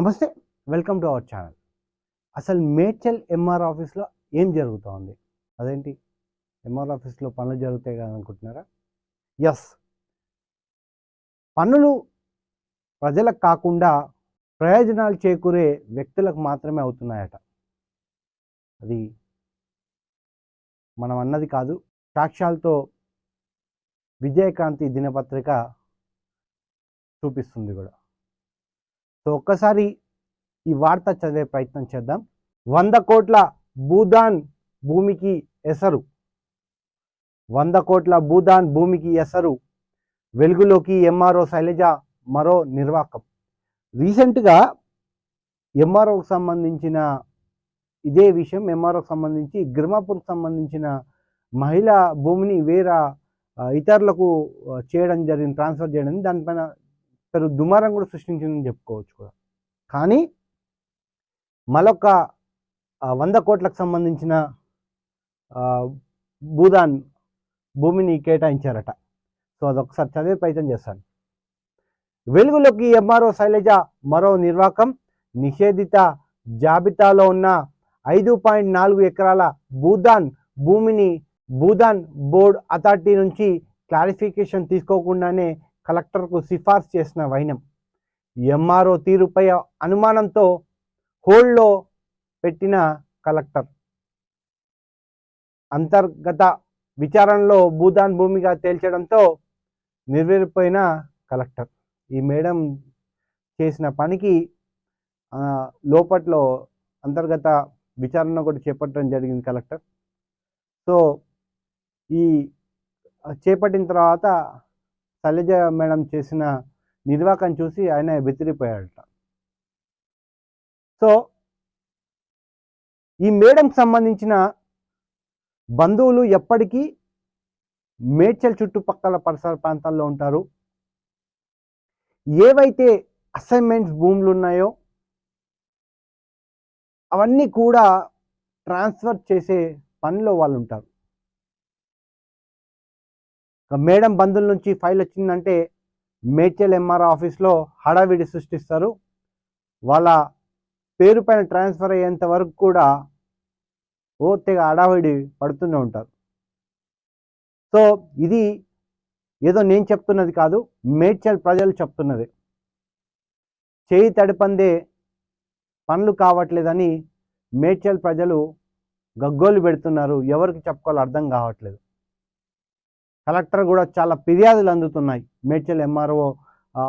నమస్తే welcome to our channel. అసలు Medchal MR ఆఫీస్లో ఏం జరుగుతూ ఉంది అదేంటి? ఎంఆర్ ఆఫీస్లో పనులు జరుగుతాయి కదా అనుకుంటున్నారా? ఎస్ పనులు ప్రజలకు కాకుండా ప్రయోజనాలు చేకూరే వ్యక్తులకు మాత్రమే అవుతున్నాయట. అది మనం అన్నది కాదు. సాక్ష్యాలతో విజయకాంతి దినపత్రిక చూపిస్తుంది కూడా. సో ఒక్కసారి ఈ వార్త చదివే ప్రయత్నం చేద్దాం. వంద కోట్ల భూదాన్ భూమికి ఎసరు. వంద కోట్ల భూదాన్ భూమికి ఎసరు. వెలుగులోకి ఎంఆర్ఓ శైలజ మరో నిర్వాకం. రీసెంట్గా ఎంఆర్ఓకి సంబంధించిన ఇదే విషయం ఎంఆర్ఓకి సంబంధించి గిర్మాపూర్కి సంబంధించిన మహిళా భూమిని వేరే ఇతరులకు చేయడం జరిగింది ట్రాన్స్ఫర్ చేయడం దానిపైన పెరు దుమారం కూడా సృష్టించిందని చెప్పుకోవచ్చు కూడా. కానీ మరొక వంద కోట్లకు సంబంధించిన భూదాన్ భూమిని కేటాయించారట. సో అదొకసారి చదివే ప్రయత్నం చేస్తాను. వెలుగులోకి ఎంఆర్ఓ శైలజ మరో నిర్వాకం నిషేధిత జాబితాలో ఉన్న ఐదు పాయింట్ నాలుగు ఎకరాల భూదాన్ భూమిని భూదాన్ బోర్డ్ అథారిటీ నుంచి క్లారిఫికేషన్ తీసుకోకుండానే కలెక్టర్కు సిఫార్సు చేసిన వైనం. ఎంఆర్ఓ తీరుపై అనుమానంతో హోల్డ్లో పెట్టిన కలెక్టర్. అంతర్గత విచారణలో భూదాన్ భూమిగా తేల్చడంతో నిర్వేరిపోయిన కలెక్టర్. ఈ మేడం చేసిన పనికి లోపట్లో అంతర్గత విచారణ కూడా చేపట్టడం జరిగింది కలెక్టర్. సో ఈ చేపట్టిన తర్వాత శైలజ మేడం చేసిన నిర్వాకం చూసి ఆయన బెదిరిపోయాడట. సో ఈ మేడంకి సంబంధించిన బంధువులు ఎప్పటికీ మేడ్చల్ చుట్టుపక్కల పరిసర ప్రాంతాల్లో ఉంటారు. ఏవైతే అసైన్మెంట్స్ భూములు ఉన్నాయో అవన్నీ కూడా ట్రాన్స్ఫర్ చేసే పనిలో వాళ్ళు ఉంటారు. మేడం బంధువుల నుంచి ఫైల్ వచ్చిందంటే మేడ్చల్ ఎంఆర్ ఆఫీస్లో హడావిడి సృష్టిస్తారు. వాళ్ళ పేరు పైన ట్రాన్స్ఫర్ అయ్యేంత వరకు కూడా ఓ తెగ హడావిడి పడుతూనే ఉంటారు. సో ఇది ఏదో నేను చెప్తున్నది కాదు మేడ్చల్ ప్రజలు చెప్తున్నది. చేయి తడిపందే పనులు కావట్లేదని మేడ్చల్ ప్రజలు గగ్గోలు పెడుతున్నారు. ఎవరికి చెప్పుకోవాలో అర్థం కావట్లేదు. కలెక్టర్ కూడా చాలా ఫిర్యాదులు అందుతున్నాయి. మేడ్చల్ ఎంఆర్ఓ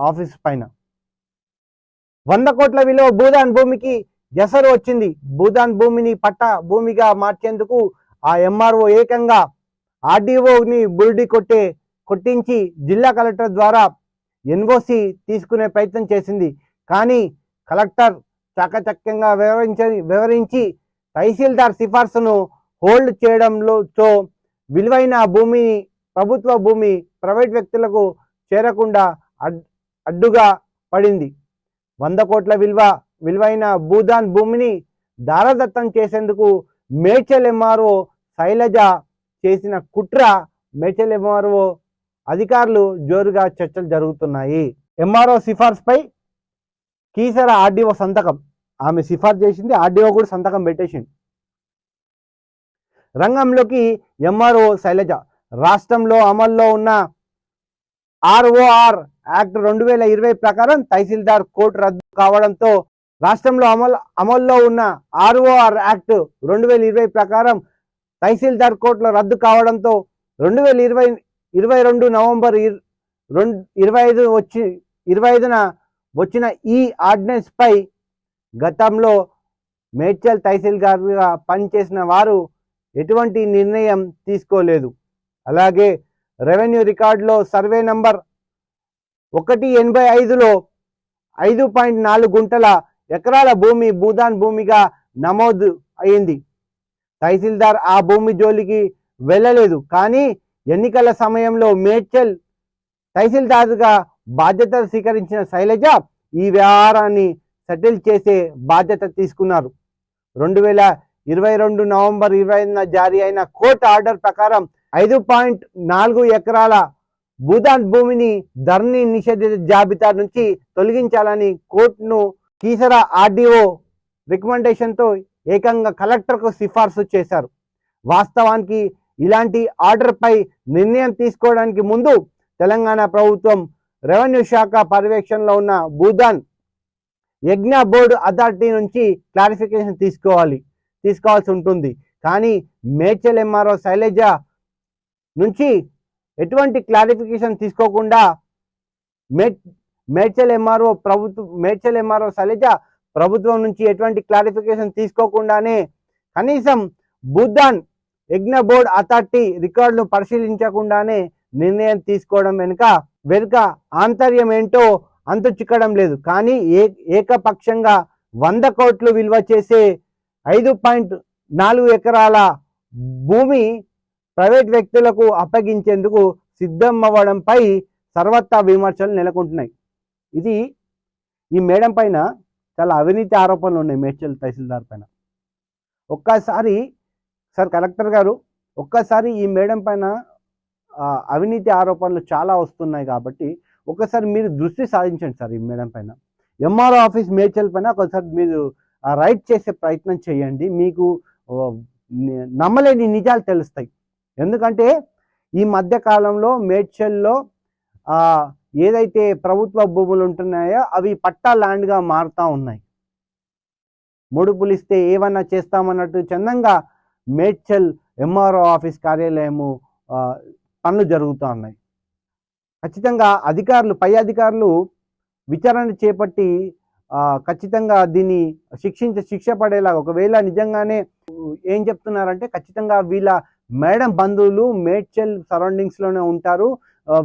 ఆఫీస్ పైన. వంద కోట్ల విలువ భూదాన్ భూమికి ఎసరు వచ్చింది. భూదాన్ భూమిని పట్ట భూమిగా మార్చేందుకు ఆ ఎంఆర్ఓ ఏకంగా ఆర్డీఓని బురిడి కొట్టే కొట్టించి జిల్లా కలెక్టర్ ద్వారా ఎన్ఓసి తీసుకునే ప్రయత్నం చేసింది. కానీ కలెక్టర్ చాకచక్యంగా వివరించ వివరించి తహసీల్దార్ సిఫార్సును హోల్డ్ చేయడంలో విలువైన భూమిని ప్రభుత్వ భూమి ప్రైవేట్ వ్యక్తులకు చేరకుండా అడ్డుగా పడింది. వంద కోట్ల విలువ విలువైన భూదాన్ భూమిని దారదత్తం చేసేందుకు మేడ్చల్ ఎంఆర్ఓ శైలజ చేసిన కుట్ర మేడ్చల్ ఎంఆర్ఓ అధికారులు జోరుగా చర్చలు జరుగుతున్నాయి. ఎంఆర్ఓ సిఫార్సుపై కీసర ఆర్డీఓ సంతకం. ఆమె సిఫార్సు చేసింది ఆర్డీఓ కూడా సంతకం పెట్టేసింది. రంగంలోకి ఎంఆర్ఓ శైలజ రాష్ట్రంలో అమల్లో ఉన్న ఆర్ఓఆర్ యాక్ట్ రెండు వేల ఇరవై ప్రకారం తహసీల్దార్ కోర్టు రద్దు కావడంతో రాష్ట్రంలో అమలు అమల్లో ఉన్న ఆర్ఓఆర్ యాక్ట్ రెండు వేల ఇరవై ప్రకారం తహసీల్దార్ కోర్టులో రద్దు కావడంతో రెండు వేల ఇరవై ఇరవై రెండు నవంబర్ ఇర్- రెండు ఇరవై ఐదు వచ్చి ఇరవై ఐదున వచ్చిన ఈ ఆర్డినెన్స్ పై గతంలో మేడ్చల్ తహసీల్దార్గా పనిచేసిన వారు ఎటువంటి నిర్ణయం తీసుకోలేదు. అలాగే రెవెన్యూ రికార్డులో సర్వే నంబర్ ఒకటి ఎనభై ఐదులో ఐదు పాయింట్ నాలుగు గుంటల ఎకరాల భూమి భూదాన్ భూమిగా నమోదు అయింది. తహసీల్దార్ ఆ భూమి జోలికి వెళ్ళలేదు. కానీ ఎన్నికల సమయంలో మేడ్చల్ తహసీల్దార్గా బాధ్యతలు స్వీకరించిన శైలజ ఈ వ్యవహారాన్ని సెటిల్ చేసే బాధ్యత తీసుకున్నారు. రెండు వేల ఇరవై రెండు నవంబర్ ఇరవై ఐదున జారీ అయిన కోర్టు ఆర్డర్ ప్రకారం ఐదు పాయింట్ నాలుగు ఎకరాల భూదాన్ భూమిని ధరణి నిషేధిత జాబితా నుంచి తొలగించాలని కోర్టును కీసర ఆర్డీఓ రికమెండేషన్తో ఏకంగా కలెక్టర్కు సిఫార్సు చేశారు. వాస్తవానికి ఇలాంటి ఆర్డర్పై నిర్ణయం తీసుకోవడానికి ముందు తెలంగాణ ప్రభుత్వం రెవెన్యూ శాఖ పర్యవేక్షణలో ఉన్న భూదాన్ యజ్ఞ బోర్డు అథారిటీ నుంచి క్లారిఫికేషన్ తీసుకోవాలి తీసుకోవాల్సి ఉంటుంది. కానీ మేడ్చల్ ఎంఆర్ఓ శైలజ నుంచి ఎటువంటి క్లారిఫికేషన్ తీసుకోకుండా మే మేడ్చల్ ఎంఆర్ఓ ప్రభుత్వం మేడ్చల్ ఎంఆర్ఓ శైలజ ప్రభుత్వం నుంచి ఎటువంటి క్లారిఫికేషన్ తీసుకోకుండానే కనీసం భూదాన్ యజ్ఞ బోర్డ్ అథారిటీ రికార్డులు పరిశీలించకుండానే నిర్ణయం తీసుకోవడం వెనుక వెనుక ఆంతర్యం ఏంటో అంతు చిక్కడం లేదు. కానీ ఏ ఏకపక్షంగా వంద కోట్లు విలువ చేసే ఐదు పాయింట్ నాలుగు ఎకరాల భూమి ప్రైవేట్ వ్యక్తులకు అప్పగించేందుకు సిద్ధం అవ్వడంపై సర్వత్రా విమర్శలు నెలకొంటున్నాయి. ఇది ఈ మేడం పైన చాలా అవినీతి ఆరోపణలు ఉన్నాయి మేడ్చల్ తహసీల్దార్ పైన. ఒక్కసారి సార్ కలెక్టర్ గారు ఒక్కసారి ఈ మేడం పైన అవినీతి ఆరోపణలు చాలా వస్తున్నాయి కాబట్టి ఒకసారి మీరు దృష్టి సాధించండి సార్ ఈ మేడం పైన. ఎంఆర్ఓ ఆఫీస్ మేడ్చల్ పైన ఒకసారి మీరు రైట్ చేసే ప్రయత్నం చేయండి. మీకు నమ్మలేని నిజాలు తెలుస్తాయి. ఎందుకంటే ఈ మధ్య కాలంలో మేడ్చల్లో ఏదైతే ప్రభుత్వ భూములు ఉంటున్నాయో అవి పట్టా ల్యాండ్గా మారుతూ ఉన్నాయి. ముడుపులు ఇస్తే ఏమన్నా చేస్తామన్నట్టు చందంగా మేడ్చల్ ఎంఆర్ఓ ఆఫీస్ కార్యాలయము పనులు జరుగుతూ ఉన్నాయి. ఖచ్చితంగా అధికారులు పై అధికారులు విచారణ చేపట్టి ఖచ్చితంగా దీన్ని శిక్షించ శిక్ష పడేలాగా ఒకవేళ నిజంగానే ఏం చెప్తున్నారంటే ఖచ్చితంగా వీళ్ళ మేడం బంధువులు మేడ్చల్ సరౌండింగ్స్లోనే ఉంటారు.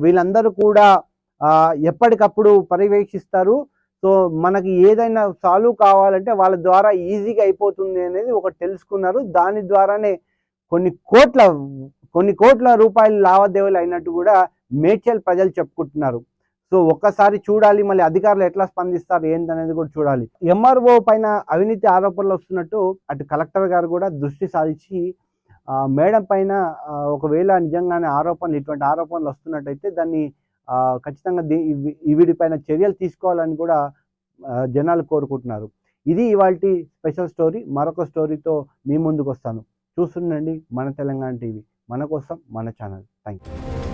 వీళ్ళందరూ కూడా ఎప్పటికప్పుడు పర్యవేక్షిస్తారు. సో మనకి ఏదైనా సాల్వ్ కావాలంటే వాళ్ళ ద్వారా ఈజీగా అయిపోతుంది అనేది ఒకటి తెలుసుకున్నారు. దాని ద్వారానే కొన్ని కోట్ల కొన్ని కోట్ల రూపాయల లావాదేవీలు అయినట్టు కూడా మేడ్చల్ ప్రజలు చెప్పుకుంటున్నారు. సో ఒక్కసారి చూడాలి మళ్ళీ అధికారులు ఎట్లా స్పందిస్తారు ఏంటనేది కూడా చూడాలి. ఎంఆర్ఓ పైన అవినీతి ఆరోపణలు వస్తున్నట్టు అటు కలెక్టర్ గారు కూడా దృష్టి సాధించి మేడం పైన ఒకవేళ నిజంగానే ఆరోపణలు ఇటువంటి ఆరోపణలు వస్తున్నట్టయితే దాన్ని ఖచ్చితంగా దీ పైన చర్యలు తీసుకోవాలని కూడా జనాలు కోరుకుంటున్నారు. ఇది ఇవాళ స్పెషల్ స్టోరీ. మరొక స్టోరీతో మీ ముందుకు వస్తాను చూస్తుండండి మన తెలంగాణ టీవీ. మన కోసం మన ఛానల్. Thank you